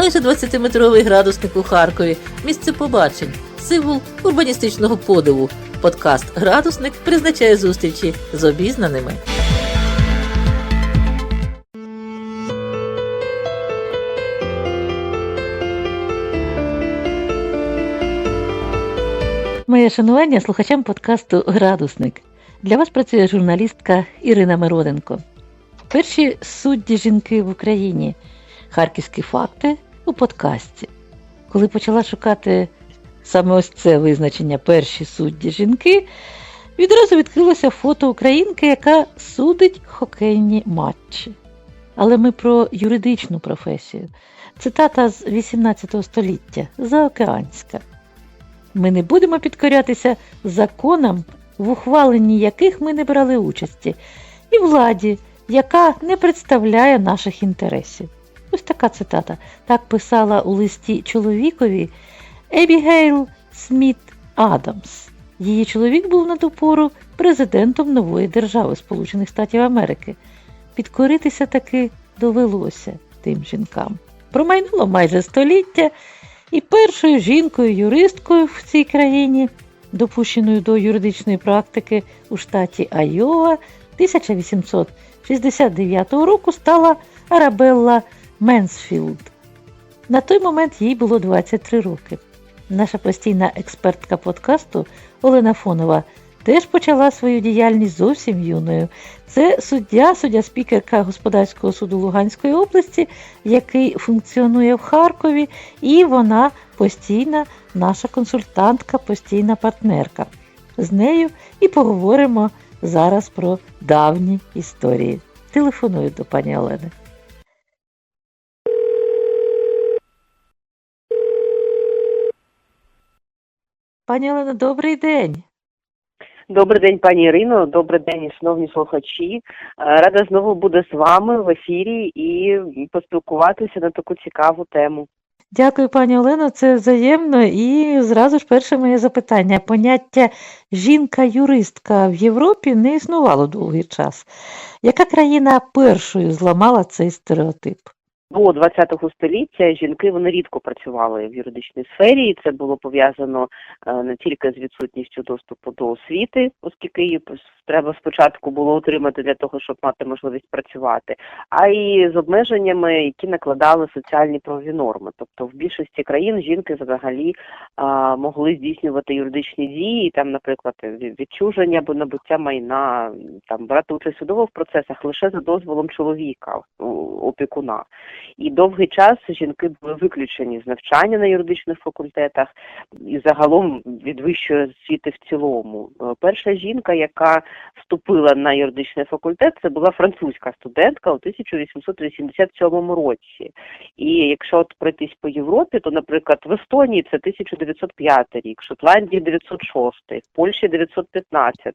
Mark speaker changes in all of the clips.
Speaker 1: майже 20-метровий градусник у Харкові, місце побачень, символ урбаністичного подиву. Подкаст Градусник призначає зустрічі з обізнаними. Моє шанування слухачам подкасту Градусник. Для вас працює журналістка Ірина Мироденко. Перші судді жінки в Україні. Харківські факти у подкасті. Коли почала шукати саме ось це визначення перші судді жінки, відразу відкрилося фото українки, яка судить хокейні матчі. Але ми про юридичну професію. Цитата з 18 століття заокеанська. Ми не будемо підкорятися законам, в ухваленні яких ми не брали участі, і владі, яка не представляє наших інтересів. Ось така цитата. Так писала у листі чоловікові Ебігейл Сміт Адамс. Її чоловік був на ту пору президентом нової держави Сполучених Штатів Америки. Підкоритися таки довелося тим жінкам. Промайнуло майже століття, і першою жінкою-юристкою в цій країні, допущеною до юридичної практики у штаті Айова 1869 року, стала Арабелла Менсфілд. На той момент їй було 23 роки. Наша постійна експертка подкасту Олена Фонова теж почала свою діяльність зовсім юною. Це суддя, суддя-спікерка Господарського суду Луганської області, який функціонує в Харкові, і вона постійна наша консультантка, постійна партнерка. З нею і поговоримо зараз про давні історії. Телефоную до пані Олени. Пані Олено, добрий день.
Speaker 2: Добрий день, пані Ірино. Добрий день, шановні слухачі. Е, Рада знову бути з вами в ефірі і поспілкуватися на таку цікаву тему.
Speaker 1: Дякую, пані Олено, це взаємно. І зразу ж перше моє запитання. Поняття жінка-юристка в Європі не існувало довгий час. Яка країна першою зламала цей стереотип?
Speaker 2: До 20 століття жінки вони рідко працювали в юридичній сфері, і це було пов'язано е, не тільки з відсутністю доступу до освіти, оскільки її треба спочатку було отримати для того, щоб мати можливість працювати, а й з обмеженнями, які накладали соціальні правові норми. Тобто в більшості країн жінки взагалі могли здійснювати юридичні дії, там, наприклад, відчуження або набуття майна, там брати участь в судових процесах лише за дозволом чоловіка, опікуна. І довгий час жінки були виключені з навчання на юридичних факультетах і загалом від вищої освіти в цілому. Е, Перша жінка, яка вступила на юридичний факультет, це була французька студентка у 1887 році. І якщо от пройтись по Європі, то, наприклад, в Естонії це 1905 рік, в Шотландії 906, в Польщі 915.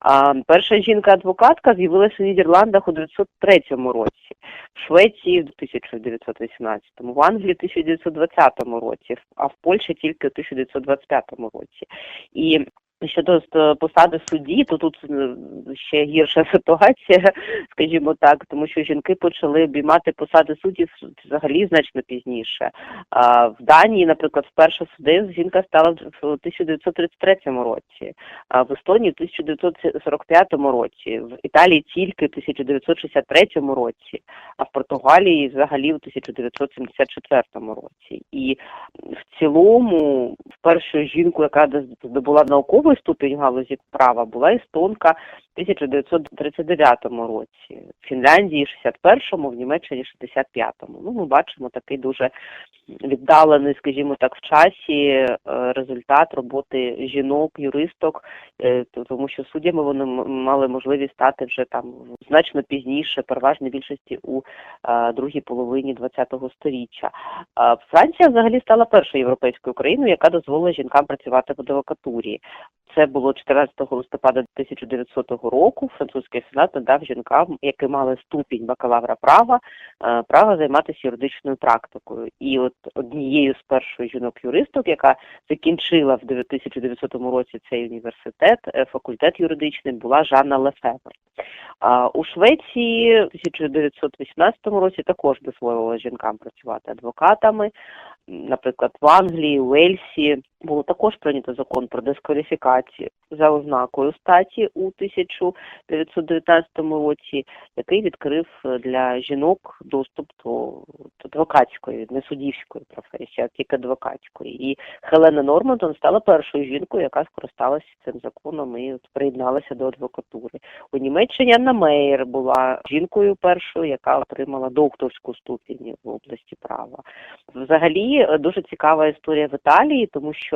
Speaker 2: А перша жінка-адвокатка з'явилася в Нідерландах у 903 році, в Швеції в 1918, в Англії в 1920 році, а в Польщі тільки у 1925 році. І Щодо е, посади судді, то тут е, ще гірша ситуація, скажімо так, тому що жінки почали обіймати посади суддів взагалі значно пізніше. А в Данії, наприклад, вперше суддею жінка стала в 1933 році, а в Естонії в 1945 році, в Італії тільки в 1963 році, а в Португалії взагалі в 1974 році. І в цілому, першою жінкою, яка здобула науковий ступінь галузі права, була естонка в 1939 році, в Фінляндії 61-му, в Німеччині 65-му. Ну, ми бачимо такий дуже віддалений, скажімо так, в часі е, результат роботи жінок, юристок, е, тому що суддями вони мали можливість стати вже там значно пізніше, переважній більшості у е, другій половині ХХ століття. Франція взагалі стала першою європейською країною, яка дозволила жінкам працювати в адвокатурі. Це було 14 листопада 1900 року. Французький сенат надав жінкам, які мали ступінь бакалавра права, е, право займатися юридичною практикою. І от однією з перших жінок-юристок, яка закінчила в 1900 році цей університет, е, факультет юридичний, була Жанна Лефевер. У Швеції в 2018 році також дозволило жінкам працювати адвокатами. Наприклад, в Англії, Уельсі and було також прийнято закон про дискваліфікацію за ознакою статі у 1919 році, який відкрив для жінок доступ до адвокатської, не суддівської професії, а тільки адвокатської. І Хелена Нормандон стала першою жінкою, яка скористалася цим законом і приєдналася до адвокатури. У Німеччині Анна Мейер була жінкою першою, яка отримала докторську ступінь в області права. Взагалі дуже цікава історія в Італії, тому що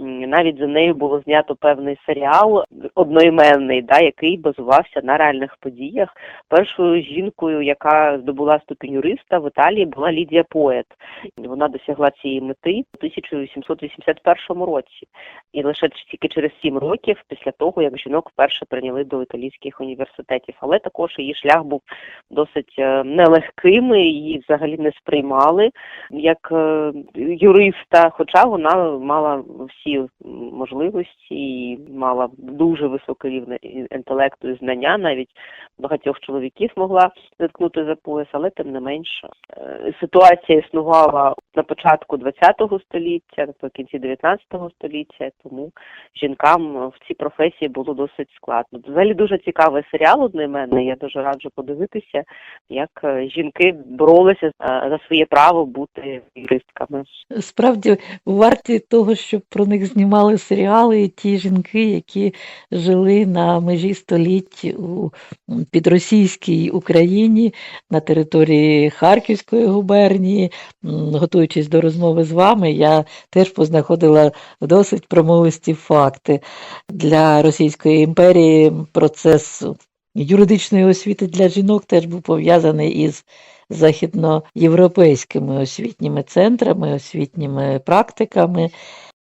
Speaker 2: навіть за нею було знято певний серіал одноіменний, да, який базувався на реальних подіях. Першою жінкою, яка здобула ступінь юриста в Італії, була Лідія Поет. Вона досягла цієї мети у 1881 році, і лише тільки через сім років після того, як жінок вперше прийняли до італійських університетів. Але також її шлях був досить нелегким, її взагалі не сприймали як юриста, хоча вона мала всі можливості і мала дуже високий рівень інтелекту і знання, навіть багатьох чоловіків могла заткнути за пояс, але тим не менше ситуація існувала на початку ХХ століття, наприкінці 19 століття, тому жінкам в цій професії було досить складно. Взагалі дуже цікавий серіал одноіменний, я дуже раджу подивитися, як жінки боролися за своє право бути юристками.
Speaker 1: Справді варті того, щоб про них знімали серіали, і ті жінки, які жили на межі століть у підросійській Україні на території Харківської губернії, готуючись до розмови з вами, я теж познаходила досить промовисті факти для Російської імперії. Процес юридичної освіти для жінок теж був пов'язаний із західноєвропейськими освітніми центрами, освітніми практиками.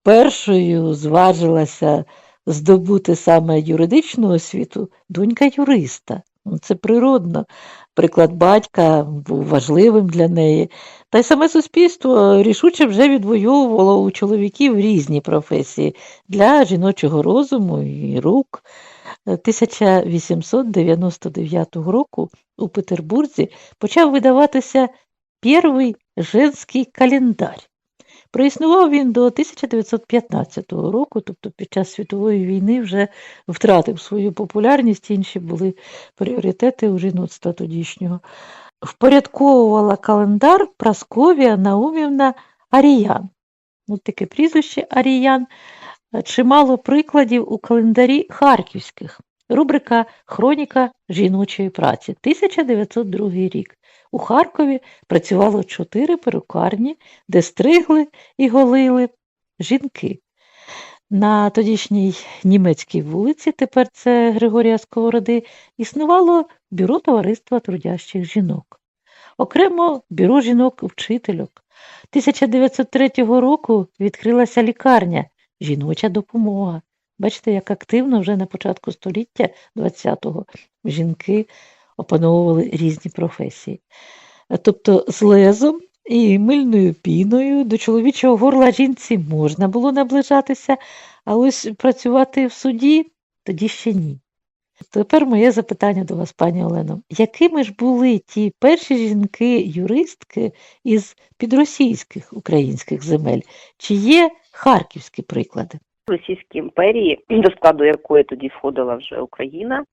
Speaker 1: Першою зважилася здобути саме юридичну освіту донька юриста. Це природно. Приклад батька був важливим для неї. Та й саме суспільство рішуче вже відвоювало у чоловіків різні професії для жіночого розуму і рук. 1899 року у Петербурзі почав видаватися перший женський календар. Проіснував він до 1915 року, тобто під час світової війни вже втратив свою популярність, інші були пріоритети у жіноцтва тодішнього. Впорядковувала календар Прасковія Наумівна Аріян. Ось таке прізвище Аріян. Чимало прикладів у календарі Харківських. Рубрика Хроніка жіночої праці 1902 рік. У Харкові працювало чотири перукарні, де стригли і голили жінки. На тодішній німецькій вулиці, тепер це Григорія Сковороди, існувало бюро товариства трудящих жінок. Окремо бюро жінок-вчительок. 1903 року відкрилася лікарня Жіноча допомога. Бачите, як активно вже на початку століття ХХ-го жінки опановували різні професії. Тобто з лезом і мильною піною до чоловічого горла жінці можна було наближатися, а ось працювати в суді тоді ще ні. Тепер моє запитання до вас, пані Олено. Якими ж були ті перші жінки-юристки із підросійських українських земель? Чи є харківські приклади?
Speaker 2: Російській імперії, до складу якої тоді входила вже Україна,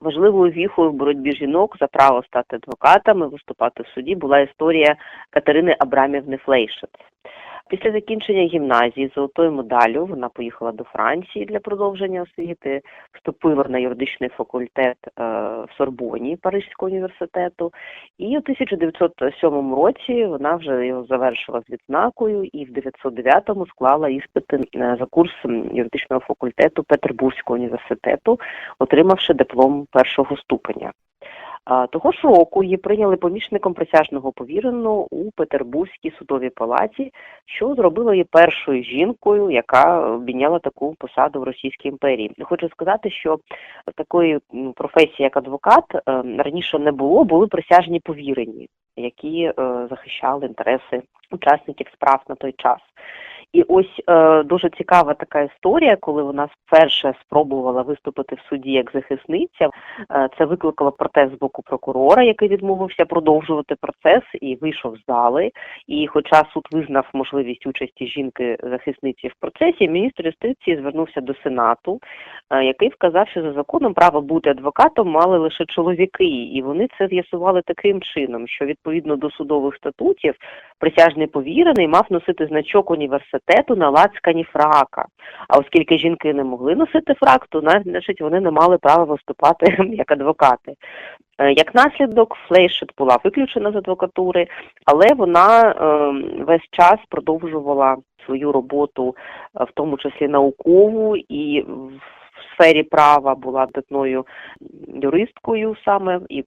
Speaker 2: важливою віхою в боротьбі жінок за право стати адвокатами, виступати в суді була історія Катерини Абрамівни Флейшет. Після закінчення гімназії золотою медаллю вона поїхала до Франції для продовження освіти, вступила на юридичний факультет е, в Сорбоні Паризького університету, і у 1907 році вона вже його завершила з відзнакою і в 909-му склала іспити за курс юридичного факультету Петербурзького університету, отримавши диплом першого ступеня. Того ж року її прийняли помічником присяжного повіреного у Петербурзькій судовій палаті, що зробило її першою жінкою, яка обійняла таку посаду в Російській імперії. Хочу сказати, що такої професії, як адвокат, раніше не було, були присяжні повірені, які захищали інтереси учасників справ на той час. І ось е, дуже цікава така історія, коли вона вперше спробувала виступити в суді як захисниця. Е, це викликало протест з боку прокурора, який відмовився продовжувати процес і вийшов з зали. І, хоча суд визнав можливість участі жінки-захисниці в процесі, міністр юстиції звернувся до сенату, е, який вказав, що за законом право бути адвокатом мали лише чоловіки, і вони це з'ясували таким чином, що відповідно до судових статутів присяжний повірений мав носити значок університету на лацкані фрака. А оскільки жінки не могли носити фрак, то значить вони не мали права виступати як адвокати. Е, Як наслідок, Флейшет була виключена з адвокатури, але вона е, весь час продовжувала свою роботу, е, в тому числі наукову, і в сфері права була видатною юристкою саме і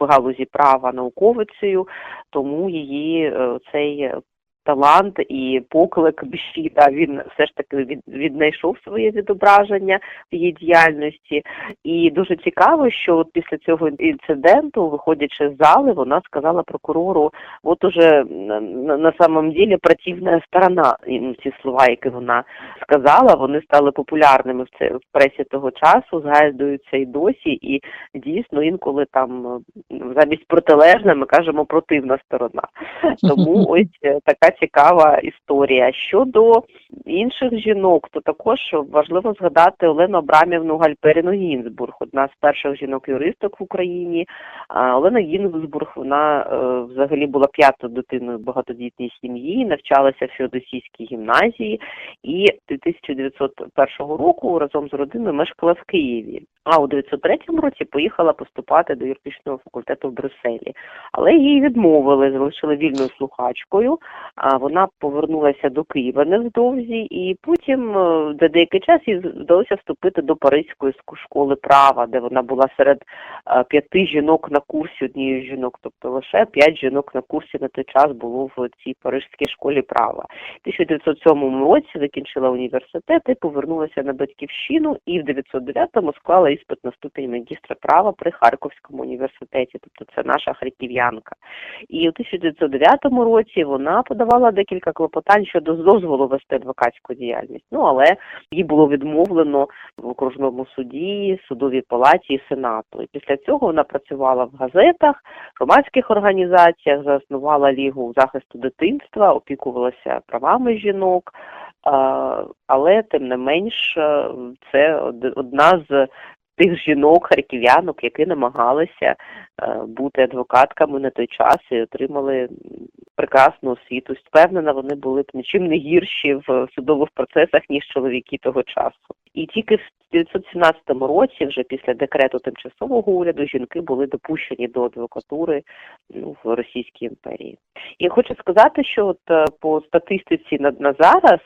Speaker 2: в галузі права науковицею, тому її е, цей талант і поклик душі, да, він все ж таки від, віднайшов своє відображення в її діяльності. І дуже цікаво, що от після цього інциденту, виходячи з зали, вона сказала прокурору, от уже на, на, на самом деле противна сторона. І ці слова, які вона сказала, вони стали популярними в це в пресі того часу, згадуються і досі, і дійсно інколи там замість протилежна ми кажемо противна сторона. Тому ось е, така цікава історія. Щодо інших жінок, то також важливо згадати Олену Абрамівну Гальперіну Гінзбург, одна з перших жінок-юристок в Україні. Олена Гінзбург вона е, взагалі була п'ятою дитиною багатодітній сім'ї, навчалася в Феодосійській гімназії і 1901 року разом з родиною мешкала в Києві. А у 1903 році поїхала поступати до юридичного факультету в Брюсселі. Але її відмовили, залишили вільною слухачкою. Вона повернулася до Києва невдовзі, і потім е, за деякий час їй вдалося вступити до Паризької школи права, де вона була серед е, п'яти жінок на курсі однієї жінок, тобто лише п'ять жінок на курсі на той час було в цій Паризькій школі права. У 1907 році закінчила університет і повернулася на батьківщину, і в 909-му склала іспит на ступінь магістра права при Харківському університеті, тобто це наша харків'янка. І у 1909 році вона подавала декілька клопотань щодо дозволу вести адвокатську діяльність. Ну але їй було відмовлено в окружному суді, судовій палаті і сенату. І після цього вона працювала в газетах, громадських організаціях, заснувала лігу захисту дитинства, опікувалася правами жінок. Але тим не менш, е, це од- одна з тих жінок, харків'янок, які намагалися е, бути адвокатками на той час і отримали прекрасну освіту. Впевнена, вони були б нічим не гірші в судових процесах, ніж чоловіки того часу. І тільки в 1917 році, вже після декрету тимчасового уряду, жінки були допущені до адвокатури ну, в Російській імперії. І хочу сказати, що от е, по статистиці на, на зараз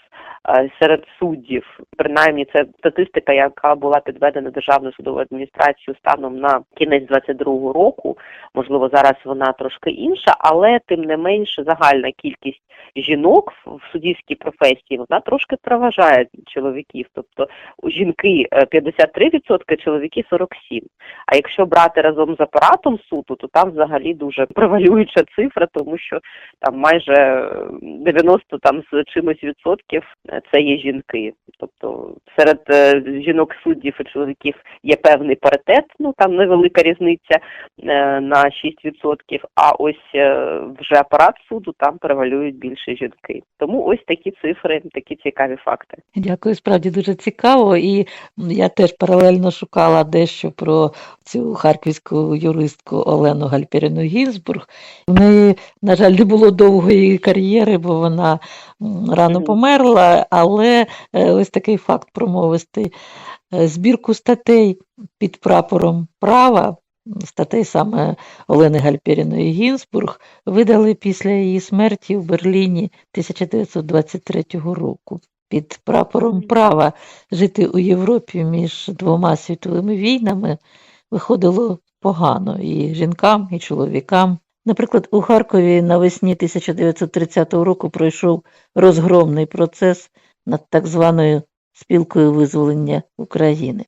Speaker 2: е, серед суддів, принаймні це статистика, яка була підведена Державною судовою адміністрацією станом на кінець 22-го року. Можливо, зараз вона трошки інша, але тим не менш загальна кількість жінок в суддівській професії вона трошки переважає чоловіків. Тобто жінки е, 53%, чоловіки 47%. А якщо брати разом з апаратом суду, то там взагалі дуже превалююча цифра, тому що там майже е, 90 там з чимось відсотків це є жінки. Тобто серед е, жінок суддів і чоловіків є певний паритет, ну там невелика різниця е, на 6%, а ось е, вже апарат суду там превалюють більше жінки. Тому ось такі цифри, такі цікаві факти.
Speaker 1: Дякую, справді дуже цікаво. І я теж паралельно шукала дещо про цю харківську юристку Олену Гальперіну Гінзбург. В неї, на жаль, не було довгої кар'єри, бо вона рано померла, але е, ось такий факт промовистий. Е, Збірку статей під прапором права, статей саме Олени Гальперіної Гінзбург, видали після її смерті в Берліні 1923 року. Під прапором права жити у Європі між двома світовими війнами виходило погано і жінкам, і чоловікам. Наприклад, у Харкові навесні 1930 року пройшов розгромний процес над так званою спілкою визволення України.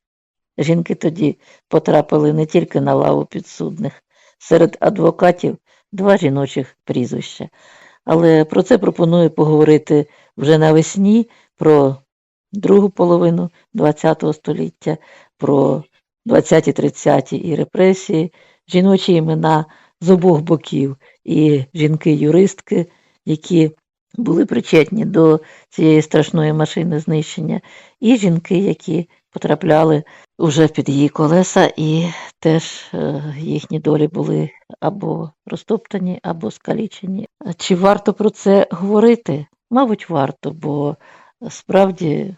Speaker 1: Жінки тоді потрапили не тільки на лаву підсудних, серед адвокатів два жіночих прізвища. Але про це пропоную поговорити вже навесні про другу половину ХХ століття, про 20-30 і репресії, жіночі імена з обох боків, і жінки-юристки, які були причетні до цієї страшної машини знищення, і жінки, які потрапляли уже під її колеса, і теж е, їхні долі були або розтоптані, або скалічені. Чи варто про це говорити? Мабуть, варто, бо справді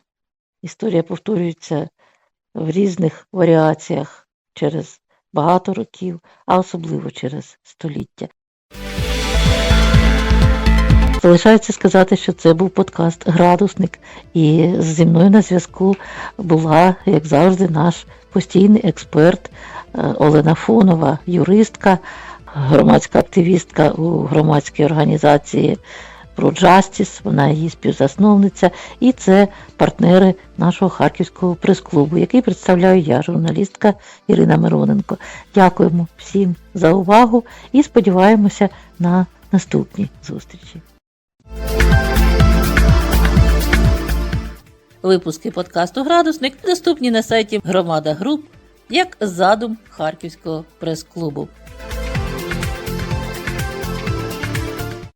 Speaker 1: історія повторюється в різних варіаціях через багато років, а особливо через століття. Залишається сказати, що це був подкаст Градусник, і зі мною на зв'язку була, як завжди, наш постійний експерт е, Олена Фонова, юристка, громадська активістка у громадській організації про Justice, вона її співзасновниця, і це партнери нашого харківського прес-клубу, який представляю я, журналістка Ірина Мироненко. Дякуємо всім за увагу і сподіваємося на наступні зустрічі. Випуски подкасту Градусник доступні на сайті Громада Груп як задум Харківського прес-клубу.